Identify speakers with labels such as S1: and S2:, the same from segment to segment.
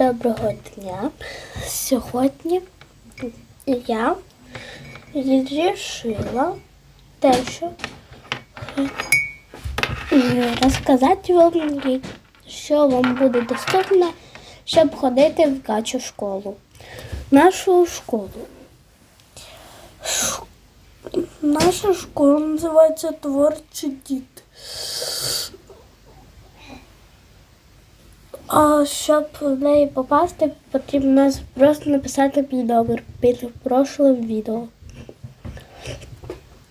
S1: Доброго дня. Сьогодні я вирішила те, що розказати вам, що вам буде доступно, щоб ходити в гачу школу. Нашу школу. Наша школа називається Творчі діти. А щоб в неї попасти, потрібно просто написати мій номер під прошлим відео.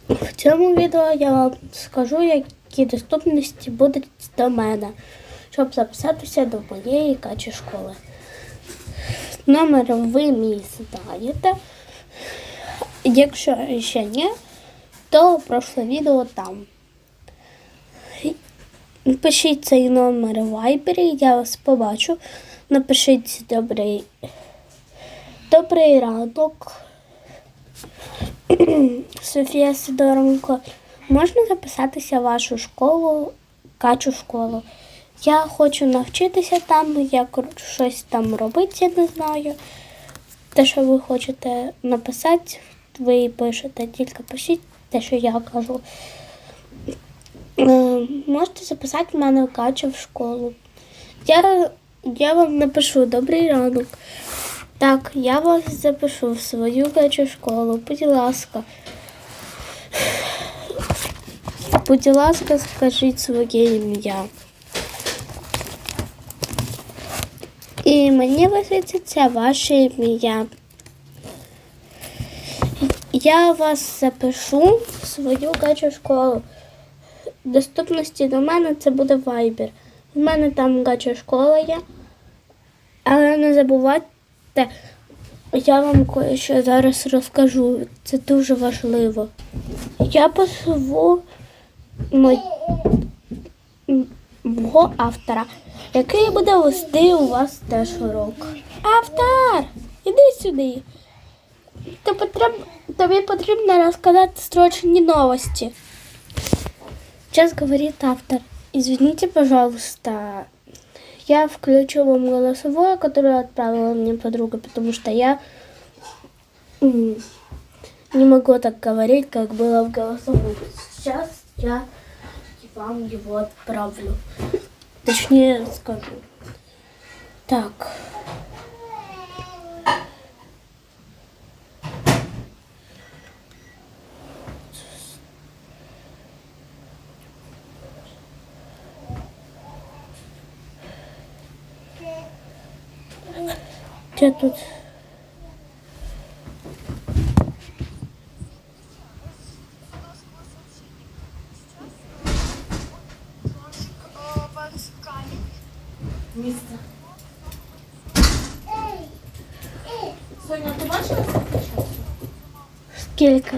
S1: В цьому відео я вам скажу, які доступності будуть до мене, щоб записатися до моєї качі школи. Номер ви мій знаєте. Якщо ще ні, то прошле відео там. Пишіть цей номер в Viber, я вас побачу. Напишіть добрий, добрий ранок. Софія Сидоренко. Можна записатися в вашу школу, качу школу. Я хочу навчитися там, як щось там робити, я не знаю. Те, що ви хочете написати, ви пишете, тільки пишіть те, що я кажу. Можете записати мене в качу в школу. Я, я вам напишу добрий ранок. Так, я вас запишу в свою качу школу. Будь ласка. Будь ласка, скажіть своє ім'я. І мені висвітиться ваше ім'я. Я вас запишу в свою качу школу доступності до мене це буде Viber. У мене там гача школа є. Але не забувайте, я вам кое-що зараз розкажу. Це дуже важливо. Я позову мо- мого автора, який буде вести у вас теж урок. Автор! Іди сюди. Тобі потрібно, розказати срочні новості. Сейчас говорит автор. Извините, пожалуйста, я включу вам голосовое, которое отправила мне подруга, потому что я не могу так говорить, как было в голосовом. Сейчас я вам его отправлю. Точнее скажу. Так. Где тут?
S2: Місце. Соня, ти бачила це?
S1: Сколько?